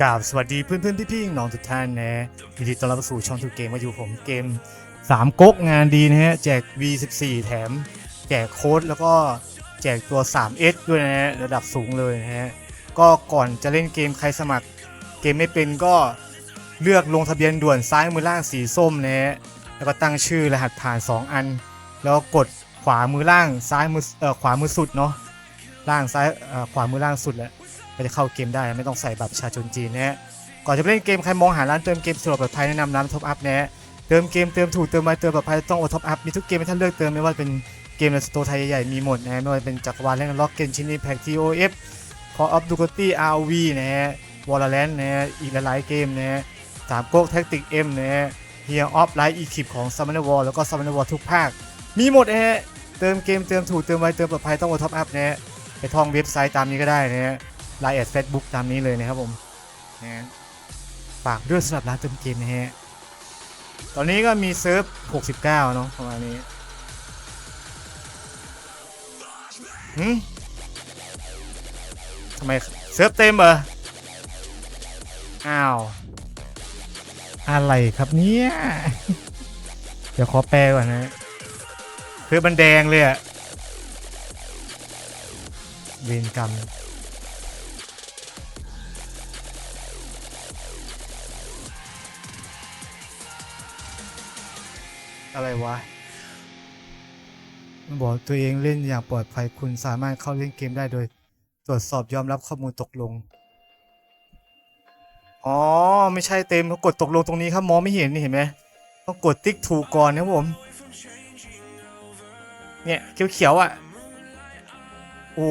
กราบสวัสดีเพื่อนเพื่อนๆพี่ๆน้องทุกท่านนะยินดีต้อนรับสู่ช่องทูเกมมาอยู่ผมเกม3ก๊กงานดีนะฮะแจก V14 แถม แจกโค้ดแล้วก็แจกตัว 3S ด้วยนะฮะระดับสูงเลยนะฮะก็ก่อนจะเล่นเกมใครสมัคร เกมไม่เป็นก็เลือกลงทะเบียนด่วนซ้ายมือล่างสีส้มนะฮะแล้วก็ตั้งชื่อรหัสผ่าน 2 อัน แล้วกกดขวามือล่างซ้ายมือเอ่อขวามือสุดเนาะล่างซ้ายเอ่อขวามือล่างสุดแหละ ก็จะเข้าเกมได้ไม่ต้องใส่บัตรประชาชนจีนนะฮะก่อนจะไปเล่นเกมใครมองหาร้านเติมเกมสะดวกปลอดภัยแนะนำร้านท็อปอัพนะฮะเติมเกมเติมถูกเติมไวเติมปลอดภัยต้องโอท็อปอัพมีทุกเกมให้ท่านเลือกเติมไม่ว่าเป็นเกมในสโตร์ไทยใหญ่ๆมีหมดนะฮะไม่ว่าเป็นจักรวาลเล่นล็อกเกนชินีแพ็กทีโอเอฟคออฟดูกตี้อาร์วีนะฮะวอลเลนนะฮะอีกหลายเกมนะฮะสามโก๊กแท็กติกเอ็มนะฮะเฮียออฟไลท์อีคิปของซัมเมอร์วอลแล้วก็ซัมเมอร์วอลทุกภาค มีหมดนะฮะเติมเกมเติมถูกเติมไวเติมปลอดภัยต้องโอท็อปอัพนะฮะไปท่องเว็บไซต์ตามนี้ก็ได้นะฮะ ไลน์แอดเฟซบุ๊กตามนี้เลยนะครับผมนะฝากด้วยสำหรับร้านเติมเกมนะฮะ ตอนนี้ก็มีเซิร์ฟ 69 เนาะประมาณนี้หืทำไมเซิร์ฟเต็มเหรอ อ้าว อะไรครับเนี่ย เดี๋ยวขอแปลก่อนนะ คือมันแดงเลยอะเวรกรรม อะไรวะมันบอกตัวเองเล่นอย่างปลอดภัยคุณสามารถเข้าเล่นเกมได้โดย ตรวจสอบยอมรับข้อมูลตกลง อ๋อ ไม่ใช่เต็มเขากดตกลงตรงนี้ครับมองไม่เห็นนี่เห็นไหมต้องกดติ๊กถูกก่อนนะผม เนี่ยเขียวๆอะโอ้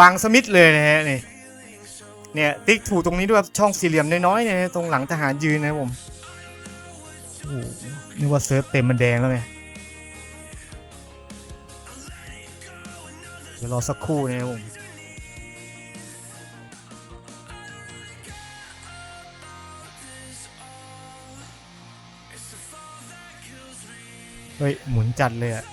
บังสมิธเลยนะฮะนี่เนี่ยติ๊กถูกตรงนี้ด้วยช่องสี่เหลี่ยมน้อยๆเนี่ยตรงหลังทหารยืนนะผม โอ้นึกว่าเซิร์ฟเต็มมันแดงแล้วไง เดี๋ยวรอสักครู่นะครับผมเฮ้ย หมุนจัดเลยอะ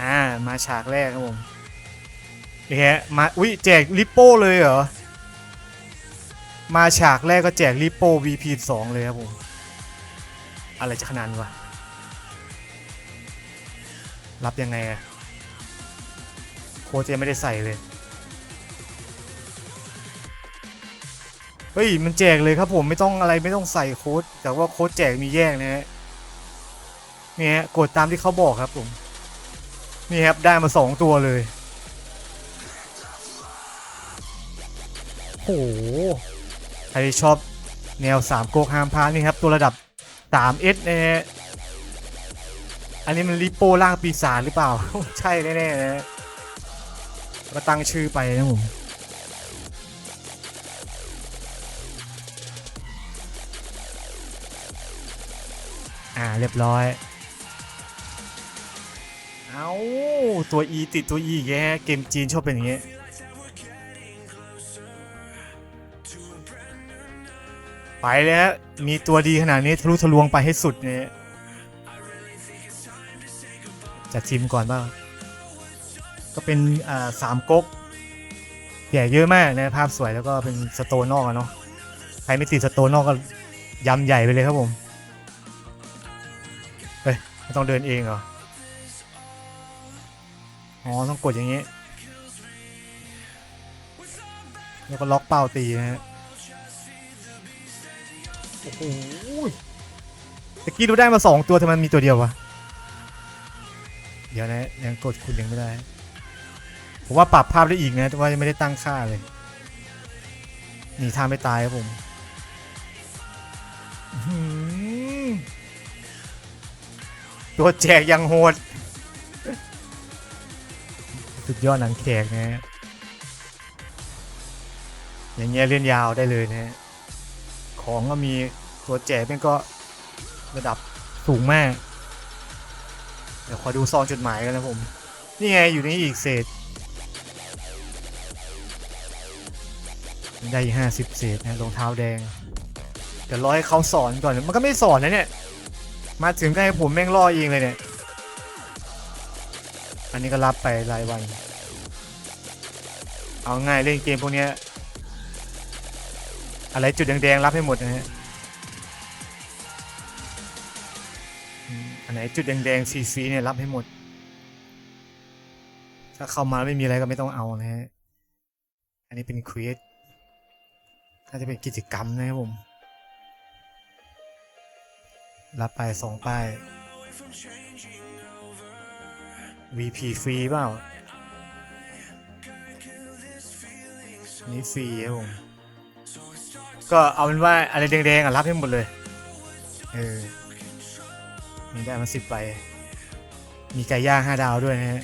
อ่า มาฉากแรกครับผม นี่ฮะมาอุ้ยแจกลิปโป้เลยเหรอ มาฉากแรกก็แจกลิปโป้ VP 2เลยครับผม อะไรจะขนาดนั้วะ รับยังไงอะโค้ดยังไม่ได้ใส่เลย เฮ้ย มันแจกเลยครับผมไม่ต้องอะไรไม่ต้องใส่โค้ด แต่ว่าโค้ดแจกมีแยกนะฮะนี่ฮะกดตามที่เขาบอกครับผม นี่ครับได้มาสองตัวเลย โอ้โหใครชอบแนว3โกกฮามพาร์ทนี่ครับตัวระดับ 3S นะฮะอันนี้มันริโป้ล่างปีศาจหรือเปล่า ใช่แน่ๆนะฮะก็ตั้งชื่อไปนะผมอ่าเรียบร้อย เอาตัว E ติดตัว E อีแกฮะเกมจีนชอบเป็นอย่างเงี้ย ไปเลยฮะมีตัวดีขนาดนี้ทะลุทะลวงไปให้สุดเนี่ยจัดทีมก่อนบ้างก็เป็นอ่าสามก๊กใหญ่เยอะมากนะภาพสวยแล้วก็เป็นสโตนนอกอะเนาะใครไม่ติดสโตนนอกก็ยำใหญ่ไปเลยครับผมเฮ้ยไม่ต้องเดินเองเหรออ๋อต้องกดอย่างนี้ แล้วก็ล็อกเป้าตีนะฮะ โอ้โหตะกี้ดูได้มาสองตัวทำไมมีตัวเดียววะ เดี๋ยวนะยังกดคุณยังไม่ได้ ผมว่าปรับภาพได้อีกนะแต่ว่ายังไม่ได้ตั้งค่าเลยหนีท่าไม่ตายครับผมตัวแจกยังโหด สุดยอดหนังแขกนะฮะอย่างเงี้ยเล่นยาวได้เลยนะฮะ ของก็มีตัวแจกเป็นก็ระดับสูงมาก เดี๋ยวขอดูซองจดหมายกันนะผม นี่ไงอยู่ในอีกเศษ ได้ห้าสิบเศษนะรองเท้าแดง เดี๋ยวรอให้เขาสอนก่อน มันก็ไม่สอนนะเนี่ย มาถึงก็ให้ผมแม่งล่อเองเลยเนี่ย อันนี้ก็รับไปรายวัน เอาง่ายเล่นเกมพวกเนี้ย อะไรจุดแดงๆรับให้หมดนะฮะอันไหนจุดแดงๆซีซีเนี่ยรับให้หมด ถ้าเข้ามาไม่มีอะไรก็ไม่ต้องเอานะฮะ อันนี้เป็นควีสน่าจะเป็นกิจกรรมนะครับผม รับไปสองป้าย VP ฟรีเปล่า นี่ฟรีครับผม ก็เอาเป็นว่าอะไรแดงๆอะรับให้หมดเลย เออ นี่ได้มาสิบใบมีไก่ย่างห้าดาวด้วยนะฮะ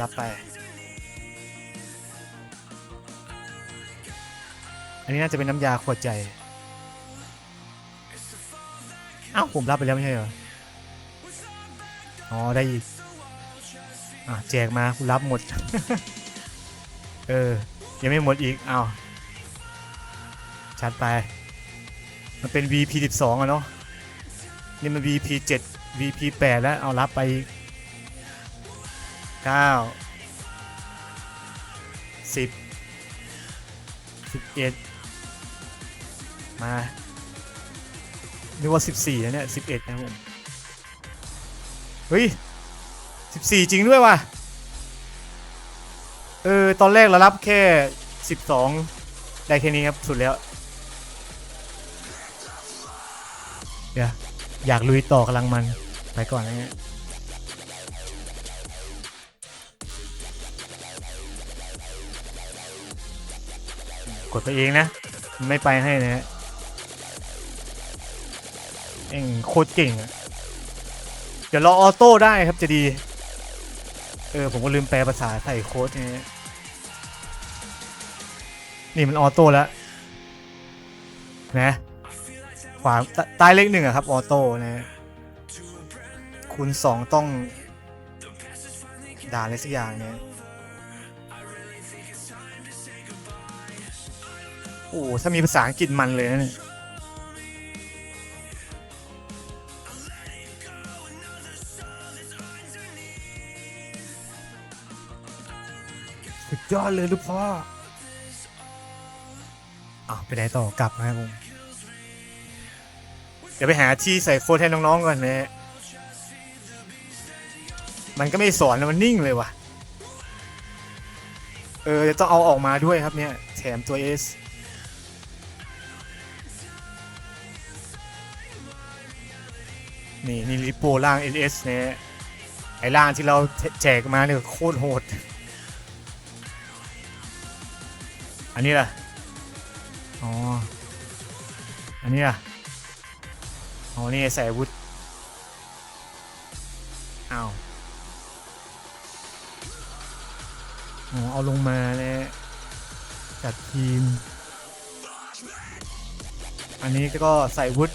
รับไป อันนี้น่าจะเป็นน้ำยาขวดใจ อ้าวผมรับไปแล้วไม่ใช่เหรอ อ๋อได้อีก อะแจกมาคุณรับหมด เออ ยังไม่หมดอีก อ้าว ชัดไป มันเป็น VP 12อะเนาะ นี่มัน VP 7 VP 8แล้ว เอารับไป 9 10 11 มานึกว่า 14แล้วเนี่ย 11 นะผม เฮ้ย 14 จริงด้วยว่ะ เออ ตอนแรกเรารับแค่ 12 ได้แค่นี้ครับ สุดแล้ว เดี๋ยวอยากลุยต่อกำลังมันไปก่อนนะฮะกดไปเองนะ ไม่ไปให้นะฮะเองโคตรเก่งอะเดี๋ยวรอออโต้ได้ครับจะดี เออ ผมก็ลืมแปลภาษาใส่โค้ดนะฮะนี่มันออโต้แล้วนะ วาใต้เลขหนึ่งอะครับ ออโต้นะคูณสองต้อง ด่าอะไรสักอย่างเนี่ยโอ้ถ้ามีภาษาอังกฤษมันเลยนะเนี่ยสุดยอดเลยลูกพ่ออ้าวไปไหนต่อกลับนะครับผม เดี๋ยวไปหาที่ใส่โค้ดให้น้องๆก่อนนะ มันก็ไม่สอนแล้วมันนิ่งเลยว่ะ เออจะต้องเอาออกมาด้วยครับเนี่ย แถมตัว S นี่นี่ริปโปล่าง LS เนี่ยไอ้ล่างที่เราแจกมาเนี่ยโคตรโหด อันนี้ล่ะ อ๋อ อันนี้ล่ะ อ๋อนี่ใส่อาวุธอ้าวอ๋อเอาลงมาเนี่ยจัดทีม อันนี้ก็ใส่วุธ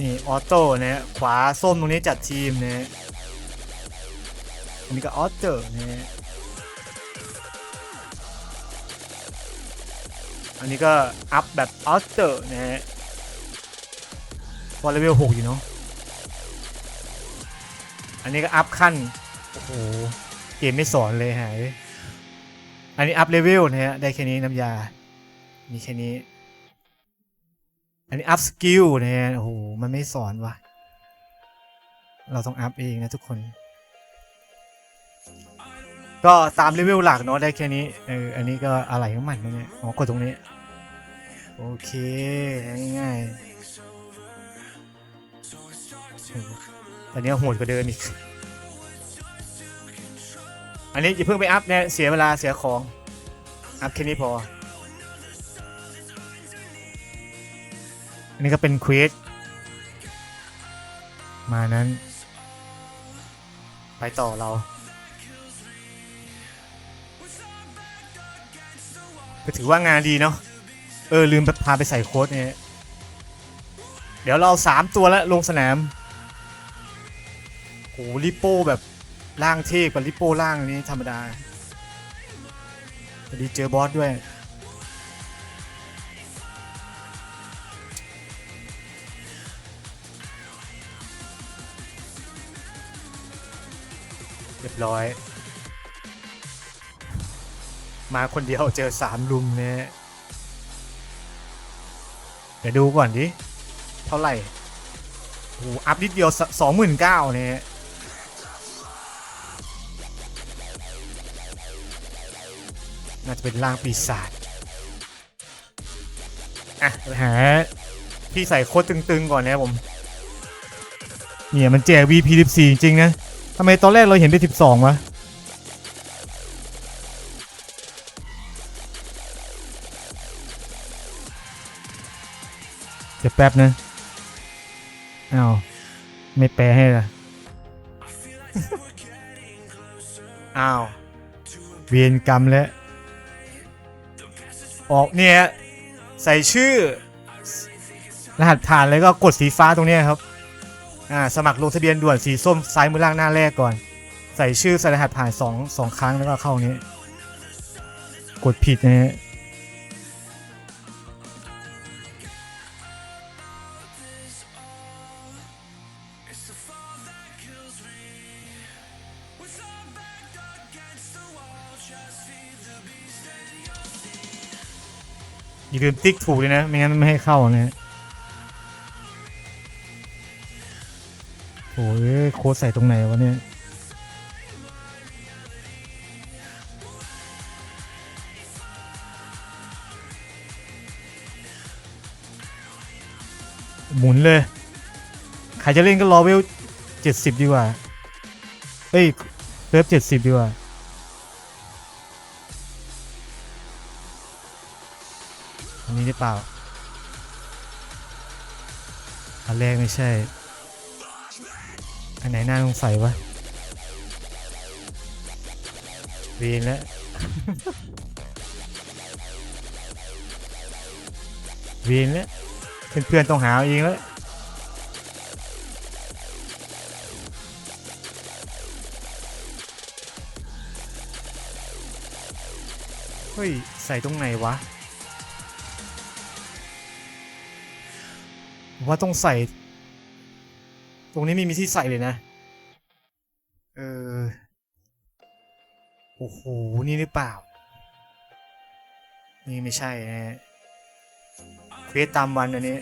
นี่ออโต้นะขวาส้มตรงนี้จัดทีมนะอันนี้ก็ออโต้นะอันนี้ก็อัพแบบออโต้นะ พอเลเวล6อยู่เนาะอันนี้ก็อัพขั้น โอ้โห เกมไม่สอนเลยหาย อันนี้อัพเลเวลนะฮะ ได้แค่นี้น้ำยา มีแค่นี้ อันนี้อัพสกิลนะฮะ โอ้โห มันไม่สอนว่ะเราต้องอัพเองนะทุกคน ก็ตามเลเวลหลักเนาะได้แค่นี้ เออ อันนี้ก็อะไรของมันวะเนี่ย อ๋อกดตรงนี้ โอเค ง่ายๆเออ ตอนนี้โหดกว่าเดิมอีก อันนี้อย่าเพิ่งไปอัพเนี่ยเสียเวลาเสียของ อัพแค่นี้พอ อันนี้ก็เป็นเควสมานั้น ไปต่อเราก็ถือว่างานดีเนาะ เออ ลืมพาไปใส่โค้ดเนี่ย เดี๋ยวเราสามตัวแล้วลงสนาม หลิโป้แบบล่างเทพกับลิโป้ล่างนี้ธรรมดาพอดีเจอบอสด้วย เรียบร้อย มาคนเดียวเจอสามลุมเนี่ยเดี๋ยวดูก่อนดิ เท่าไหร่โอ้อัพนิดเดียวสองหมื่นเก้าเนี่ย จะเป็นร่างปีศาจอะไปหาที่ใส่โค้ดตึงๆก่อนนะครับผม เนี่ยมันแจก VP 14 จริงๆนะทำไมตอนแรกเราเห็นเป็น 12 วะเดี๋ยวแป๊บนะอ้าวไม่แปลให้ละอ้าว เวียนกรรมแล้ว ออกเนี่ยใส่ชื่อ รหัสผ่านแล้วก็กดสีฟ้าตรงนี้ครับอ่าสมัครลงทะเบียนด่วนสีส้มซ้ายมือล่างหน้าแรกก่อน ใส่ชื่อใส่รหัสผ่านสองสองครั้งแล้วก็เข้านี้ กดผิดนะฮะ อย่าลืมติ๊กถูกเลยนะ ไม่งั้นไม่ให้เข้านะฮะโอ้ยโค้ดใส่ตรงไหนวะเนี่ยหมุนเลย ใครจะเล่นก็รอเวลเจ็ดสิบดีกว่า เอ้ยเวฟเจ็ดสิบดีกว่า เปล่า อันแรกไม่ใช่ อันไหนน่าสงสัยวะเวีนแล้วเวีนแล้วเพื่อนๆต้องหาเอาเองแล้วเฮ้ย ใส่ตรงไหนวะ ว่าต้องใส่ ตรงนี้ไม่มีที่ใส่เลยนะ เออ โอ้โห นี่หรือเปล่า นี่ไม่ใช่นะเควสตามวันอันนี้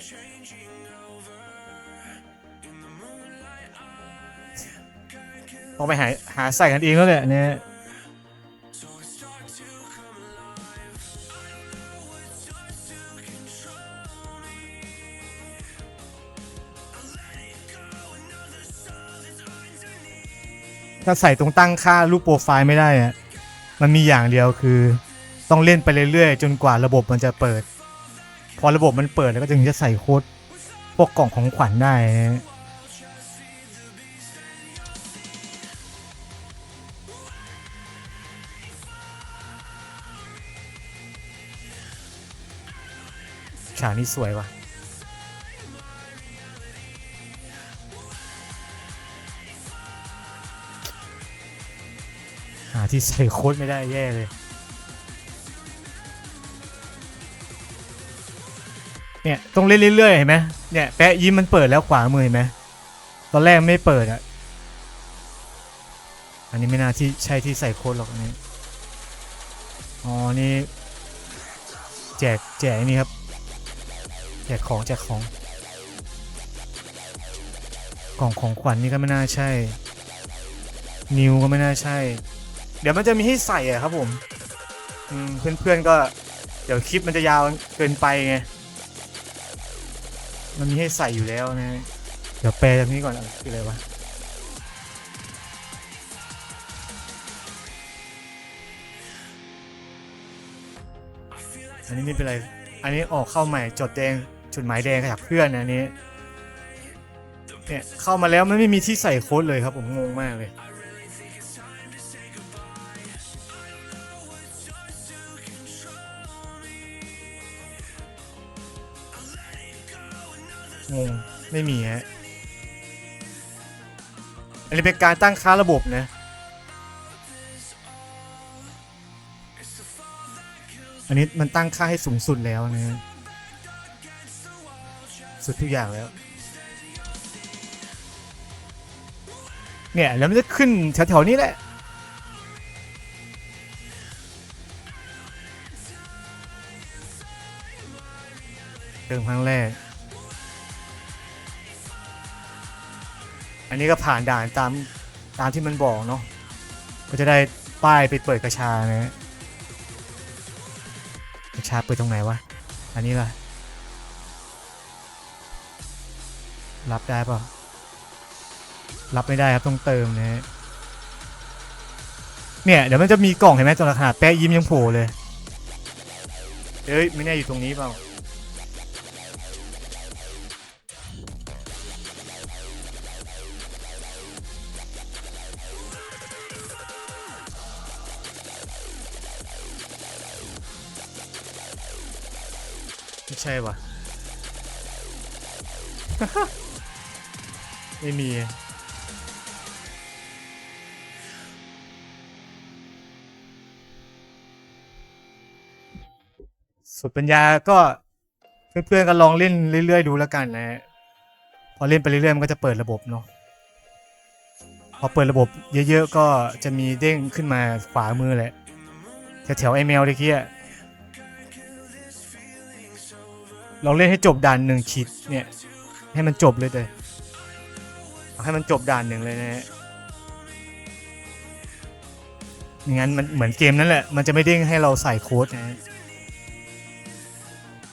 ต้องไปหาหาใส่กันเองแล้วแหละเนี่ย ถ้าใส่ตรงตั้งค่ารูปโปรไฟล์ไม่ได้อะมันมีอย่างเดียวคือ ต้องเล่นไปเรื่อยๆ จนกว่าระบบมันจะเปิด พอระบบมันเปิดแล้วก็ถึงจะใส่โค้ดพวกกล่องของขวัญได้นะฉากนี้สวยว่ะาที่ใส่โค้ดไม่ได้แย่เลยเนี่ยต้องเล่นเรื่อยๆเห็นไหมเนี่ยแปะยิ้มมันเปิดแล้วขวามือเห็นไหมตอนแรกไม่เปิดอะอันนี้ไม่น่าที่ใช่ที่ใส่โค้ดหรอกอันนี้อ๋อนี่แจกแจกนี่ครับแจกของแจกของกล่องของขวัญนี่ก็ไม่น่าใช่ นิวก็ไม่น่าใช่ เดี๋ยวมันจะมีให้ใส่อะครับผมเพื่อนๆก็เดี๋ยวคลิปมันจะยาวเกินไปไง มันมีให้ใส่อยู่แล้วนะ เดี๋ยวแปลตรงนี้ก่อนคืออะไรวะอันนี้ไม่เป็นไร อันนี้ออกเข้าใหม่จดแดงจุดหมายแดงจากเพื่อนนะอันนี้ เนี่ยเข้ามาแล้วมันไม่มีที่ใส่โค้ดเลยครับผมงงมากเลย งง ไม่มีฮะ อันนี้เป็นการตั้งค่าระบบนะ อันนี้มันตั้งค่าให้สูงสุดแล้วนะ สุดทุกอย่างแล้ว เนี่ย แล้วมันจะขึ้นแถวๆนี้แหละเติมครั้งแรก อันนี้ก็ผ่านด่านตามตามที่มันบอกเนาะก็จะได้ป้ายไปเปิดกระชานะกระชาเปิดตรงไหนวะ อันนี้ล่ะ รับได้เปล่ารับไม่ได้ครับต้องเติมนะเนี่ยเดี๋ยวมันจะมีกล่องเห็นไหมตอนขนาดแปะยิ้มยังโผล่เลยเอ้ยไม่แน่อยู่ตรงนี้เปล่า ช่วะไม่มีสุดปัญญาก็เพื่อนๆก็ลองเล่นเรื่อยๆดูแล้วกันนะพอเล่นไปเรื่อยๆมันก็จะเปิดระบบเนาะพอเปิดระบบเยอะๆก็จะมีเด้งขึ้นมาขวามือแหละแถวๆไอเมลตะกี้อะ ลองเล่นให้จบด่านหนึ่งชิดเนี่ย ให้มันจบเลยเลยให้มันจบด่านหนึ่งเลยนะฮะงั้นมันเหมือนเกมนั่นแหละ มันจะไม่เด้งให้เราใส่โค้ดนะฮะ